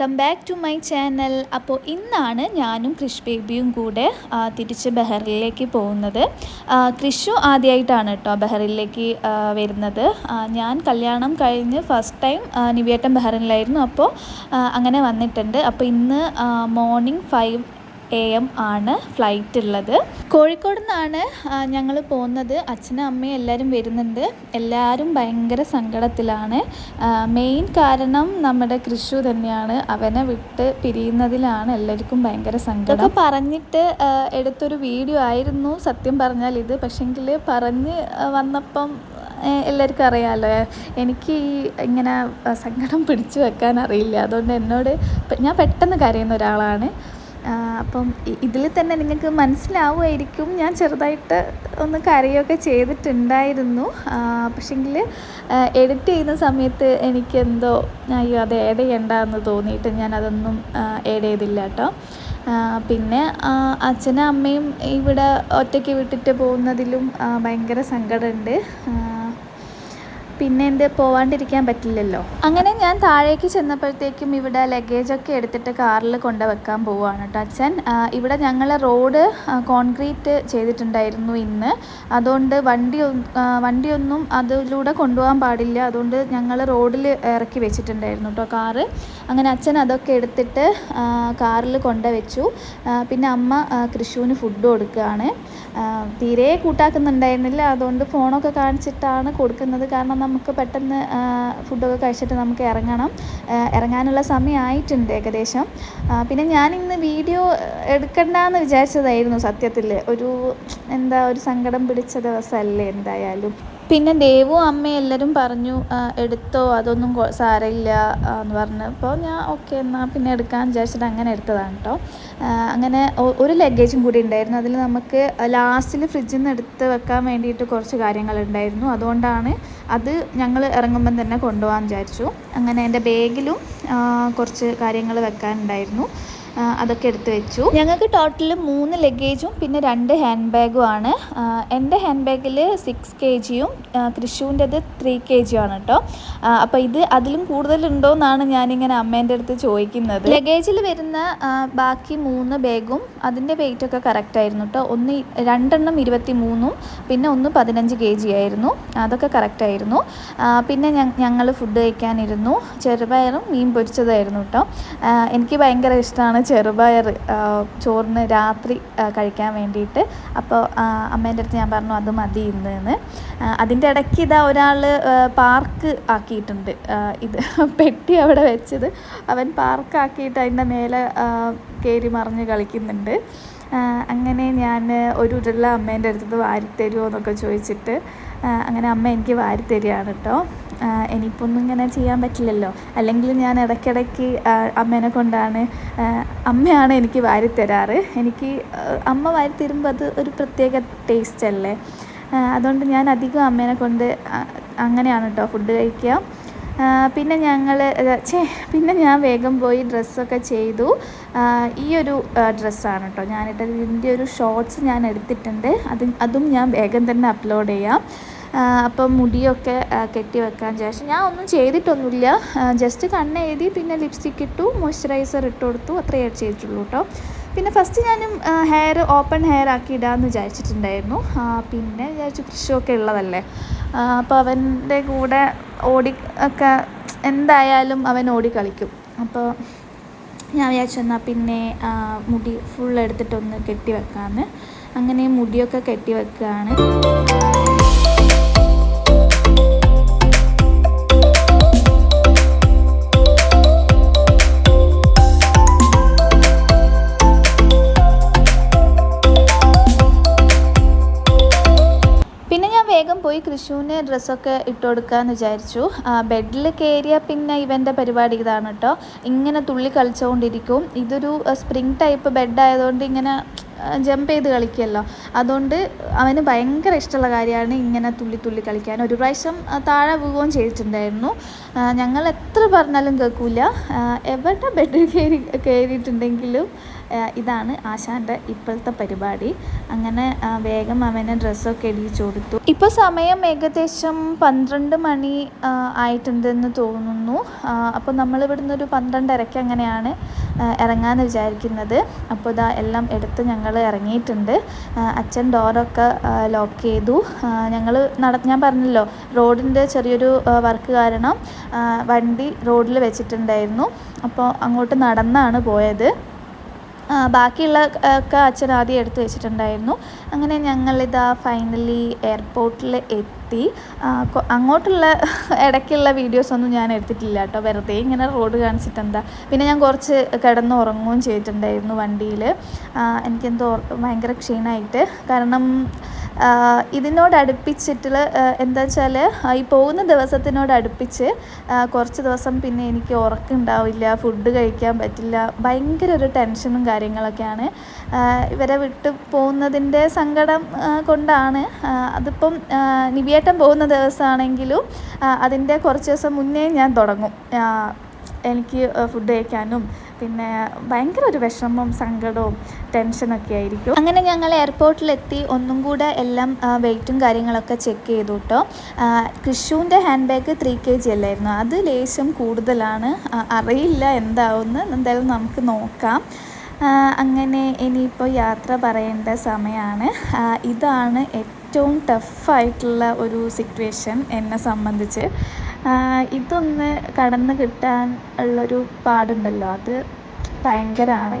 Welcome back to my channel. അപ്പോൾ ഇന്നാണ് ഞാനും ക്രിഷ് ബേബിയും കൂടെ തിരിച്ച് ബഹറിലേക്ക് പോകുന്നത്. ക്രിഷു ആദ്യമായിട്ടാണ് കേട്ടോ ബഹറിലേക്ക് വരുന്നത്. ഞാൻ കല്യാണം കഴിഞ്ഞ് ഫസ്റ്റ് ടൈം നിവേട്ടൻ ബഹറിനിലായിരുന്നു. അപ്പോൾ അങ്ങനെ വന്നിട്ടുണ്ട്. അപ്പോൾ ഇന്ന് മോർണിംഗ് ഫൈവ് എ എം ആണ് ഫ്ലൈറ്റ് ഉള്ളത്. കോഴിക്കോട് നിന്നാണ് ഞങ്ങൾ പോകുന്നത്. അച്ഛനും അമ്മയും എല്ലാവരും വരുന്നുണ്ട്. എല്ലാവരും ഭയങ്കര സങ്കടത്തിലാണ്. മെയിൻ കാരണം നമ്മുടെ കൃഷു തന്നെയാണ്. അവനെ വിട്ട് പിരിയുന്നതിലാണ് എല്ലാവർക്കും ഭയങ്കര സങ്കടം. പറഞ്ഞിട്ട് എടുത്തൊരു വീഡിയോ ആയിരുന്നു സത്യം പറഞ്ഞാൽ ഇത്. പക്ഷെങ്കിൽ പറഞ്ഞ് വന്നപ്പം എല്ലാവർക്കും അറിയാമല്ലോ എനിക്ക് ഇങ്ങനെ സങ്കടം പിടിച്ചു വെക്കാൻ അറിയില്ല. അതുകൊണ്ട് എന്നോട് ഞാൻ പെട്ടെന്ന് കരയുന്ന ഒരാളാണ്. അപ്പം ഇതിൽ തന്നെ നിങ്ങൾക്ക് മനസ്സിലാവുമായിരിക്കും. ഞാൻ ചെറുതായിട്ട് ഒന്ന് കരയൊക്കെ ചെയ്തിട്ടുണ്ടായിരുന്നു. പക്ഷെങ്കിൽ എഡിറ്റ് ചെയ്യുന്ന സമയത്ത് എനിക്കെന്തോ അയ്യോ അത് ഏഡ് ചെയ്യണ്ടെന്ന് തോന്നിയിട്ട് ഞാൻ അതൊന്നും ഏഡ് ചെയ്തില്ല കേട്ടോ പിന്നെ അച്ഛനും അമ്മയും ഇവിടെ ഒറ്റയ്ക്ക് വിട്ടിട്ട് പോകുന്നതിലും ഭയങ്കര സങ്കടമുണ്ട്. പിന്നെ എന്ത് പോവാണ്ടിരിക്കാൻ പറ്റില്ലല്ലോ. അങ്ങനെ ഞാൻ താഴേക്ക് ചെന്നപ്പോഴത്തേക്കും ഇവിടെ ലഗേജൊക്കെ എടുത്തിട്ട് കാറിൽ കൊണ്ട് വെക്കാൻ പോവുകയാണ് കേട്ടോ അച്ഛൻ. ഇവിടെ ഞങ്ങൾ റോഡ് കോൺക്രീറ്റ് ചെയ്തിട്ടുണ്ടായിരുന്നു ഇന്ന്. അതുകൊണ്ട് വണ്ടി വണ്ടിയൊന്നും അതിലൂടെ കൊണ്ടുപോകാൻ പാടില്ല. അതുകൊണ്ട് ഞങ്ങൾ റോഡിൽ ഇറക്കി വെച്ചിട്ടുണ്ടായിരുന്നു കേട്ടോ കാറ്. അങ്ങനെ അച്ഛൻ അതൊക്കെ എടുത്തിട്ട് കാറിൽ കൊണ്ടുവച്ചു. പിന്നെ അമ്മ കൃഷുവിന് ഫുഡ് കൊടുക്കുകയാണ്. തീരെ കൂട്ടാക്കുന്നുണ്ടായിരുന്നില്ല. അതുകൊണ്ട് ഫോണൊക്കെ കാണിച്ചിട്ടാണ് കൊടുക്കുന്നത്. കാരണം നമുക്ക് പെട്ടെന്ന് ഫുഡൊക്കെ കഴിച്ചിട്ട് നമുക്ക് ഇറങ്ങണം. ഇറങ്ങാനുള്ള സമയമായിട്ടുണ്ട് ഏകദേശം. പിന്നെ ഞാൻ ഇന്ന് വീഡിയോ എടുക്കണ്ടെന്ന് വിചാരിച്ചതായിരുന്നു സത്യത്തിൽ ഒരു എന്താ ഒരു സങ്കടം പിടിച്ച ദിവസമല്ലേ എന്തായാലും. പിന്നെ ദേവും അമ്മയും എല്ലാവരും പറഞ്ഞു എടുത്തോ അതൊന്നും സാരമില്ല എന്ന് പറഞ്ഞപ്പോൾ ഞാൻ ഓക്കെ എന്നാൽ പിന്നെ എടുക്കാൻ വിചാരിച്ചിട്ട് അങ്ങനെ എടുത്തതാണ് കേട്ടോ അങ്ങനെ ഒരു ലഗേജും കൂടി ഉണ്ടായിരുന്നു. അതിൽ നമുക്ക് ലാസ്റ്റിൽ ഫ്രിഡ്ജിൽ നിന്ന് എടുത്ത് വെക്കാൻ വേണ്ടിയിട്ട് കുറച്ച് കാര്യങ്ങളുണ്ടായിരുന്നു അതുകൊണ്ടാണ് അത് ഞങ്ങൾ ഇറങ്ങുമ്പം തന്നെ കൊണ്ടുപോകാൻ വിചാരിച്ചു. അങ്ങനെ എന്റെ ബാഗിലും കുറച്ച് കാര്യങ്ങൾ വെക്കാനുണ്ടായിരുന്നു. അതൊക്കെ എടുത്ത് വെച്ചു. ഞങ്ങൾക്ക് ടോട്ടൽ മൂന്ന് ലഗേജും പിന്നെ രണ്ട് ഹാൻഡ് ബാഗും ആണ്. എന്റെ ഹാൻഡ് ബാഗിൽ സിക്സ് കെ ജിയും കൃഷുവിന്റെത് ത്രീ കെ ആണ് കേട്ടോ അപ്പോൾ ഇത് അതിലും കൂടുതലുണ്ടോ എന്നാണ് ഞാനിങ്ങനെ അമ്മേന്റെ അടുത്ത് ചോദിക്കുന്നത്. ലഗേജിൽ വരുന്ന ബാക്കി മൂന്ന് ബാഗും അതിന്റെ വെയിറ്റ് ഒക്കെ കറക്റ്റ് ആയിരുന്നു കേട്ടോ ഒന്ന് രണ്ടെണ്ണം ഇരുപത്തി മൂന്നും പിന്നെ ഒന്ന് പതിനഞ്ച് കെ ജി ആയിരുന്നു. അതൊക്കെ കറക്റ്റായിരുന്നു പിന്നെ ഞങ്ങൾ ഫുഡ് കഴിക്കാനിരുന്നു. ചെറുപയറും മീൻ പൊരിച്ചതായിരുന്നു കേട്ടോ എനിക്ക് ഭയങ്കര ഇഷ്ടമാണ് ചെറുപയർ ചോറിന് രാത്രി കഴിക്കാൻ വേണ്ടിയിട്ട് അപ്പോൾ അമ്മേന്റെ അടുത്ത് ഞാൻ പറഞ്ഞു അത് മതി ഇന്ന് എന്ന്. അതിന്റെ ഇടയ്ക്ക് ഇതാ ഒരാൾ പാർക്ക് ആക്കിയിട്ടുണ്ട്. ഇത് പെട്ടി അവിടെ വെച്ചത്. അവൻ പാർക്കാക്കിയിട്ട് അതിന്റെ മേലെ കയറി മറിഞ്ഞ് കളിക്കുന്നുണ്ട്. അങ്ങനെ ഞാൻ ഒരു ഉരുള അമ്മേന്റെ അടുത്ത് വാരിത്തരുമോ എന്നൊക്കെ ചോദിച്ചിട്ട് അങ്ങനെ അമ്മ എനിക്ക് വാരിത്തരികയാണ് കേട്ടോ എനിക്കൊന്നും ഇങ്ങനെ ചെയ്യാൻ പറ്റില്ലല്ലോ. അല്ലെങ്കിൽ ഞാൻ ഇടയ്ക്കിടയ്ക്ക് അമ്മേനെ കൊണ്ടാണ് അമ്മയാണ് എനിക്ക് വാരിത്തരാറ്. എനിക്ക് അമ്മ വാരിത്തരുമ്പോൾ അത് ഒരു പ്രത്യേക ടേസ്റ്റ് അല്ലേ? അതുകൊണ്ട് ഞാൻ അധികം അമ്മേനെ കൊണ്ട് അങ്ങനെയാണ് കേട്ടോ ഫുഡ് കഴിക്കുക. പിന്നെ ഞങ്ങൾ ഛേ പിന്നെ ഞാൻ വേഗം പോയി ഡ്രസ്സൊക്കെ ചെയ്തു. ഈ ഒരു ഡ്രസ്സാണ് കേട്ടോ ഞാനിട്ടത് ഇതിന്റെ ഒരു ഷോർട്സ് ഞാൻ എടുത്തിട്ടുണ്ട്. അത് അതും ഞാൻ വേഗം തന്നെ അപ്ലോഡ് ചെയ്യാം. അപ്പം മുടിയൊക്കെ കെട്ടി വെക്കാൻ ശേഷം ഞാൻ ഒന്നും ചെയ്തിട്ടൊന്നുമില്ല. ജസ്റ്റ് കണ്ണെഴുതി പിന്നെ ലിപ്സ്റ്റിക്ക് ഇട്ടു മോയ്സ്ചറൈസർ ഇട്ട് കൊടുത്തു. അത്രയേ ചെയ്തിട്ടുള്ളൂ കേട്ടോ പിന്നെ ഫസ്റ്റ് ഞാനും ഹെയർ ഓപ്പൺ ഹെയർ ആക്കി ഇടാമെന്ന് വിചാരിച്ചിട്ടുണ്ടായിരുന്നു. പിന്നെ വിചാരിച്ചു കൃഷിയൊക്കെ ഉള്ളതല്ലേ. അപ്പോൾ അവന്റെ കൂടെ ഓടി ഒക്കെ എന്തായാലും അവൻ ഓടി കളിക്കും. അപ്പോൾ ഞാൻ വിചാരിച്ചു എന്നാൽ പിന്നെ മുടി ഫുൾ എടുത്തിട്ടൊന്ന് കെട്ടി വെക്കാമെന്ന് അങ്ങനെ മുടിയൊക്കെ കെട്ടി വെക്കുകയാണ് കൃഷുവിന് ഡ്രസ്സൊക്കെ ഇട്ട് കൊടുക്കാമെന്ന് വിചാരിച്ചു ബെഡിൽ കയറിയാൽ പിന്നെ ഇവന്റെ പരിപാടി ഇതാണ് കേട്ടോ. ഇങ്ങനെ തുള്ളി കളിച്ചുകൊണ്ടിരിക്കും ഇതൊരു സ്പ്രിങ് ടൈപ്പ് ബെഡ് ആയതുകൊണ്ട് ഇങ്ങനെ ജമ്പ് ചെയ്ത് കളിക്കുമല്ലോ അതുകൊണ്ട് അവന് ഭയങ്കര ഇഷ്ടമുള്ള കാര്യമാണ് ഇങ്ങനെ തുള്ളി തുള്ളി കളിക്കാൻ. ഒരു പ്രാവശ്യം താഴെ വീഴുകയും ചെയ്തിട്ടുണ്ടായിരുന്നു. ഞങ്ങൾ എത്ര പറഞ്ഞാലും കേൾക്കില്ല എവിടെ ബെഡ് കയറി കയറിയിട്ടുണ്ടെങ്കിലും ഇതാണ് ആശാന്റെ ഇപ്പോഴത്തെ പരിപാടി. അങ്ങനെ വേഗം അവന് ഡ്രസ്സൊക്കെ ഇടിച്ചു കൊടുത്തു ഇപ്പോൾ സമയം ഏകദേശം പന്ത്രണ്ട് മണി ആയിട്ടുണ്ടെന്ന് തോന്നുന്നു. അപ്പോൾ നമ്മൾ ഇവിടുന്ന് ഒരു പന്ത്രണ്ടരയ്ക്ക് അങ്ങനെയാണ് ഇറങ്ങാമെന്ന് വിചാരിക്കുന്നത്. അപ്പോൾ ഇതാ എല്ലാം എടുത്ത് ഞങ്ങൾ ഇറങ്ങിയിട്ടുണ്ട്. അച്ഛൻ ഡോറൊക്കെ ലോക്ക് ചെയ്തു. ഞങ്ങൾ നട ഞാൻ പറഞ്ഞല്ലോ റോഡിന്റെ ചെറിയൊരു വർക്ക് കാരണം വണ്ടി റോഡിൽ വെച്ചിട്ടുണ്ടായിരുന്നു. അപ്പോൾ അങ്ങോട്ട് നടന്നാണ് പോയത്. ബാക്കിയുള്ള ഒക്കെ അച്ഛൻ ആദ്യം എടുത്ത് വെച്ചിട്ടുണ്ടായിരുന്നു. അങ്ങനെ ഞങ്ങളിതാ ഫൈനലി എയർപോർട്ടിൽ എത്തി. അങ്ങോട്ടുള്ള ഇടയ്ക്കുള്ള വീഡിയോസൊന്നും ഞാൻ എടുത്തിട്ടില്ല കേട്ടോ. വെറുതെ ഇങ്ങനെ റോഡ് കാണിച്ചിട്ട് എന്താ. പിന്നെ ഞാൻ കുറച്ച് കിടന്ന് ഉറങ്ങുകയും ചെയ്തിട്ടുണ്ടായിരുന്നു വണ്ടിയിൽ എനിക്കെന്തോ ഭയങ്കര ക്ഷീണമായിട്ട് കാരണം ഇതിനോട് അടുപ്പിച്ചിട്ടുള്ള എന്താ വെച്ചാൽ ഈ പോകുന്ന ദിവസത്തിനോട് അടുപ്പിച്ച് കുറച്ച് ദിവസം പിന്നെ എനിക്ക് ഉറക്കുണ്ടാവില്ല ഫുഡ് കഴിക്കാൻ പറ്റില്ല ഭയങ്കര ഒരു ടെൻഷനും കാര്യങ്ങളൊക്കെയാണ്. ഇവരെ വിട്ട് പോകുന്നതിന്റെ സങ്കടം കൊണ്ടാണ് അതിപ്പം നിവിയേട്ടം പോകുന്ന ദിവസമാണെങ്കിലും അതിന്റെ കുറച്ച് ദിവസം മുന്നേ ഞാൻ തുടങ്ങും. എനിക്ക് ഫുഡ് കഴിക്കാനും പിന്നെ ഭയങ്കര ഒരു വിഷമവും സങ്കടവും ടെൻഷനൊക്കെ ആയിരിക്കും. അങ്ങനെ ഞങ്ങൾ എയർപോർട്ടിലെത്തി ഒന്നും കൂടെ എല്ലാം വെയിറ്റും കാര്യങ്ങളൊക്കെ ചെക്ക് ചെയ്തു കേട്ടോ കൃഷുവിന്റെ hand bag three K G അല്ലായിരുന്നു. അത് ലേശം കൂടുതലാണ്. അറിയില്ല എന്താവുമെന്ന് എന്തായാലും നമുക്ക് നോക്കാം. അങ്ങനെ ഇനിയിപ്പോൾ യാത്ര പറയേണ്ട സമയമാണ് ഇതാണ് ഏറ്റവും ടഫായിട്ടുള്ള ഒരു സിറ്റുവേഷൻ എന്നെ സംബന്ധിച്ച്. ഇതൊന്ന് കടന്ന് കിട്ടാൻ ഉള്ളൊരു പാടുണ്ടല്ലോ. അത് ഭയങ്കരമാണ്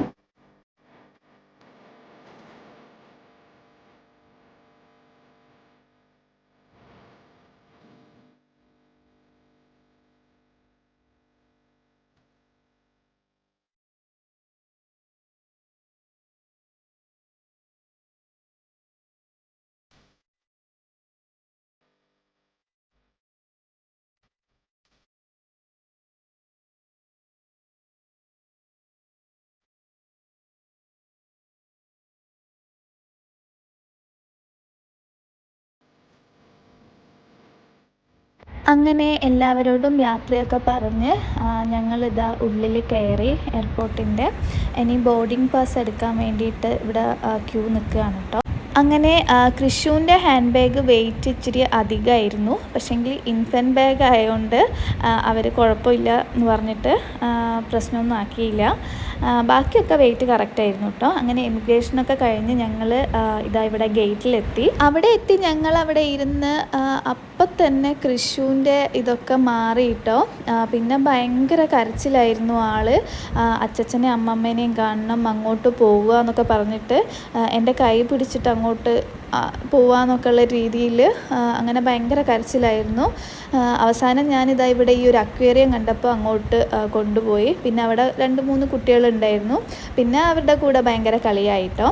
അങ്ങനെ എല്ലാവരോടും യാത്രയൊക്കെ പറഞ്ഞ് ഞങ്ങളിതാ ഉള്ളിൽ കയറി എയർപോർട്ടിന്റെ ഇനി ബോർഡിംഗ് പാസ് എടുക്കാൻ വേണ്ടിയിട്ട് ഇവിടെ ക്യൂ നിൽക്കുകയാണ് കേട്ടോ അങ്ങനെ കൃഷുവിന്റെ ഹാൻഡ് ബാഗ് വെയിറ്റ് ഇച്ചിരി അധികമായിരുന്നു. പക്ഷേങ്കിൽ ഇൻഫന്റ് ബാഗ് ആയതുകൊണ്ട് അവർ കുഴപ്പമില്ല എന്ന് പറഞ്ഞിട്ട് പ്രശ്നമൊന്നും ആക്കിയില്ല. ബാക്കിയൊക്കെ വെയിറ്റ് കറക്റ്റ് ആയിരുന്നു കേട്ടോ അങ്ങനെ ഇമിഗ്രേഷനൊക്കെ കഴിഞ്ഞ് ഞങ്ങൾ ഇതാ ഇവിടെ ഗേറ്റിലെത്തി അവിടെ എത്തി ഞങ്ങൾ അവിടെ ഇരുന്ന് അപ്പം തന്നെ കൃഷുവിന്റെ ഇതൊക്കെ മാറിയിട്ടോ പിന്നെ ഭയങ്കര കരച്ചിലായിരുന്നു ആൾ. അച്ചച്ചനെയും അമ്മമ്മേനെയും കാണണം അങ്ങോട്ട് പോവുക എന്നൊക്കെ പറഞ്ഞിട്ട് എന്റെ കൈ പിടിച്ചിട്ട് അങ്ങോട്ട് പോവാന്നൊക്കെ ഉള്ള രീതിയിൽ അങ്ങനെ ഭയങ്കര കരച്ചിലായിരുന്നു. അവസാനം ഞാനിതാ ഇവിടെ ഈ ഒരു അക്വേറിയം കണ്ടപ്പോൾ അങ്ങോട്ട് കൊണ്ടുപോയി. പിന്നെ അവിടെ രണ്ട് മൂന്ന് കുട്ടികളുണ്ടായിരുന്നു. പിന്നെ അവരുടെ കൂടെ ഭയങ്കര കളിയായിട്ടോ.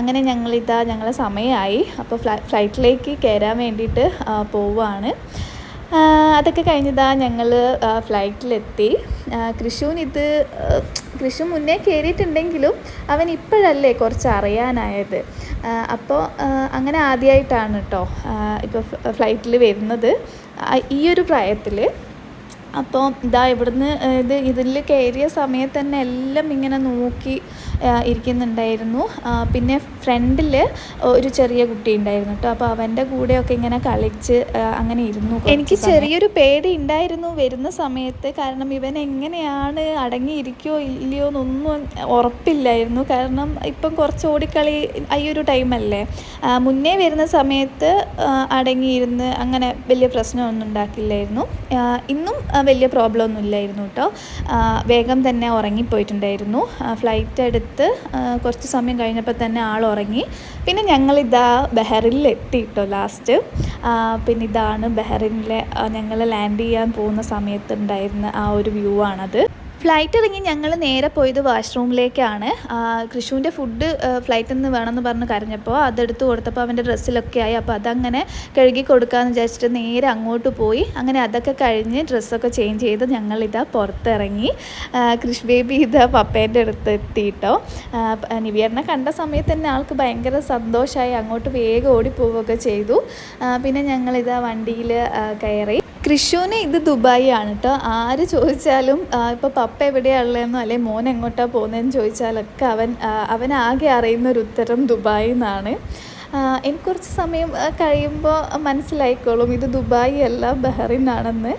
അങ്ങനെ ഞങ്ങളിതാ ഞങ്ങളെ സമയമായി അപ്പോൾ ഫ്ലൈറ്റിലേക്ക് കയറാൻ വേണ്ടിയിട്ട് പോവുകയാണ് അതൊക്കെ കഴിഞ്ഞതാ ഞങ്ങൾ ഫ്ലൈറ്റിലെത്തി. കൃഷുവിന് ഇത് കൃഷു മുന്നേ കയറിയിട്ടുണ്ടെങ്കിലും അവൻ ഇപ്പോഴല്ലേ കുറച്ച് അറിയാനായത് അപ്പോൾ അങ്ങനെ ആദ്യമായിട്ടാണ് കേട്ടോ ഇപ്പോൾ ഫ്ലൈറ്റിൽ വരുന്നത്. ഈ ഒരു പ്രായത്തിൽ അപ്പോൾ ഇതാ ഇവിടുന്ന് ഇത് ഇതിൽ കയറിയ സമയത്ത് തന്നെ എല്ലാം ഇങ്ങനെ നോക്കി ഇരിക്കുന്നുണ്ടായിരുന്നു. പിന്നെ ഫ്രണ്ടിൽ ഒരു ചെറിയ കുട്ടി ഉണ്ടായിരുന്നു കേട്ടോ. അപ്പോൾ അവന്റെ കൂടെയൊക്കെ ഇങ്ങനെ കളിച്ച് അങ്ങനെ ഇരുന്നു എനിക്ക് ചെറിയൊരു പേടി ഉണ്ടായിരുന്നു വരുന്ന സമയത്ത്. കാരണം ഇവൻ എങ്ങനെയാണ് അടങ്ങിയിരിക്കോ ഇല്ലയോ എന്നൊന്നും ഉറപ്പില്ലായിരുന്നു. കാരണം ഇപ്പം കുറച്ച് ഓടിക്കളി ഈ ഒരു ടൈമല്ലേ. മുന്നേ വരുന്ന സമയത്ത് അടങ്ങിയിരുന്ന് അങ്ങനെ വലിയ പ്രശ്നമൊന്നും ഉണ്ടാക്കില്ലായിരുന്നു. ഇന്നും വലിയ പ്രോബ്ലം ഒന്നും ഇല്ലായിരുന്നു കേട്ടോ. വേഗം തന്നെ ഉറങ്ങിപ്പോയിട്ടുണ്ടായിരുന്നു. ഫ്ലൈറ്റ് എടുത്ത് കുറച്ച് സമയം കഴിഞ്ഞപ്പോൾ തന്നെ ആൾ ഉറങ്ങി. പിന്നെ ഞങ്ങളിതാ ബഹറിനിൽ എത്തി കേട്ടോ ലാസ്റ്റ് പിന്നെ ഇതാണ് ബഹറിനിലെ ഞങ്ങൾ ലാൻഡ് ചെയ്യാൻ പോകുന്ന സമയത്ത് ഉണ്ടായിരുന്ന ആ ഒരു വ്യൂ ആണത്. ഫ്ലൈറ്റ് ഇറങ്ങി ഞങ്ങൾ നേരെ പോയത് വാഷ്റൂമിലേക്കാണ്. കൃഷുവിന്റെ ഫുഡ് ഫ്ലൈറ്റിൽ നിന്ന് വേണമെന്ന് പറഞ്ഞ് കരഞ്ഞപ്പോൾ അതെടുത്ത് കൊടുത്തപ്പോൾ അവന്റെ ഡ്രസ്സിലൊക്കെ ആയി. അപ്പോൾ അതങ്ങനെ കഴുകി കൊടുക്കാമെന്ന് വിചാരിച്ചിട്ട് നേരെ അങ്ങോട്ട് പോയി. അങ്ങനെ അതൊക്കെ കഴിഞ്ഞ് ഡ്രസ്സൊക്കെ ചേഞ്ച് ചെയ്ത് ഞങ്ങളിതാ പുറത്തിറങ്ങി. കൃഷ് ബേബി ഇതാ പപ്പേന്റെ അടുത്ത് എത്തിയിട്ടോ. നിവിയറിനെ കണ്ട സമയത്ത് തന്നെ ആൾക്ക് ഭയങ്കര സന്തോഷമായി അങ്ങോട്ട് വേഗം ഓടിപ്പോവുകയൊക്കെ ചെയ്തു. പിന്നെ ഞങ്ങളിതാ വണ്ടിയിൽ കയറി. കൃഷുവിന് ഇത് ദുബായി ആണ് കേട്ടോ ആര് ചോദിച്ചാലും ഇപ്പോൾ പപ്പ എവിടെയാണുള്ളതെന്നോ അല്ലെ മോൻ എങ്ങോട്ടാണ് പോകുന്നതെന്ന് ചോദിച്ചാലൊക്കെ അവൻ അവൻ ആകെ അറിയുന്ന ഒരു ഉത്തരം ദുബായി എന്നാണ്. എനിക്ക് കുറച്ച് സമയം കഴിയുമ്പോൾ മനസ്സിലായിക്കോളും. ഇത് ദുബായി അല്ല ബഹറിൻ ആണെന്ന്.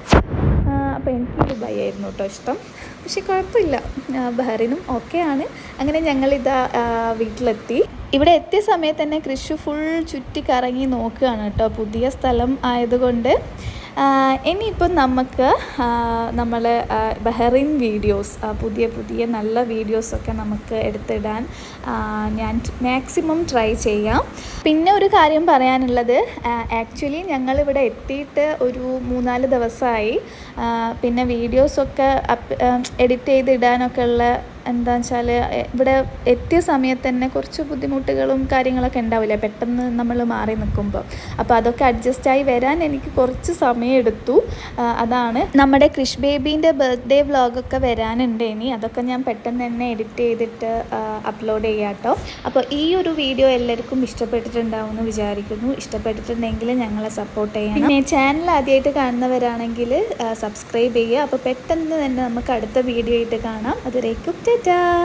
അപ്പോൾ എനിക്ക് ദുബായി ആയിരുന്നു കേട്ടോ ഇഷ്ടം. പക്ഷെ കുഴപ്പമില്ല. ബഹറിനും ആണ്. അങ്ങനെ ഞങ്ങളിതാ വീട്ടിലെത്തി. ഇവിടെ എത്തിയ സമയത്ത് തന്നെ കൃഷി ഫുൾ ചുറ്റി കറങ്ങി നോക്കുകയാണ് കേട്ടോ പുതിയ സ്ഥലം ആയതുകൊണ്ട്. ഇനിയിപ്പം നമുക്ക് നമ്മൾ ബഹറിൻ വീഡിയോസ് പുതിയ പുതിയ നല്ല വീഡിയോസൊക്കെ നമുക്ക് എടുത്തിടാൻ ഞാൻ മാക്സിമം ട്രൈ ചെയ്യാം. പിന്നെ ഒരു കാര്യം പറയാനുള്ളത് ആക്ച്വലി ഞങ്ങളിവിടെ എത്തിയിട്ട് ഒരു മൂന്നാൽ ദിവസമായി പിന്നെ വീഡിയോസൊക്കെ എഡിറ്റ് ചെയ്തിടാനൊക്കെ ഉള്ള എന്താണെന്ന് വെച്ചാൽ ഇവിടെ എത്തിയ സമയത്ത് തന്നെ കുറച്ച് ബുദ്ധിമുട്ടുകളും കാര്യങ്ങളൊക്കെ ഉണ്ടാവില്ലേ? പെട്ടെന്ന് നമ്മൾ മാറി നിൽക്കുമ്പോൾ അപ്പോൾ അതൊക്കെ അഡ്ജസ്റ്റായി വരാൻ എനിക്ക് കുറച്ച് സമയമെടുത്തു. അതാണ് നമ്മുടെ കൃഷ് ബേബീന്റെ ബർത്ത്ഡേ വ്ളോഗൊക്കെ വരാനുണ്ട് ഇനി. അതൊക്കെ ഞാൻ പെട്ടെന്ന് തന്നെ എഡിറ്റ് ചെയ്തിട്ട് അപ്ലോഡ് ചെയ്യാം കേട്ടോ. അപ്പോൾ ഈ ഒരു വീഡിയോ എല്ലാവർക്കും ഇഷ്ടപ്പെട്ടിട്ടുണ്ടാവും എന്ന് വിചാരിക്കുന്നു. ഇഷ്ടപ്പെട്ടിട്ടുണ്ടെങ്കിൽ ഞങ്ങളെ സപ്പോർട്ട് ചെയ്യണം. പിന്നെ ചാനൽ ആദ്യമായിട്ട് കാണുന്നവരാണെങ്കിൽ സബ്സ്ക്രൈബ് ചെയ്യുക. അപ്പോൾ പെട്ടെന്ന് തന്നെ നമുക്ക് അടുത്ത വീഡിയോ ആയിട്ട് കാണാം. അതുവരേക്കും Canada.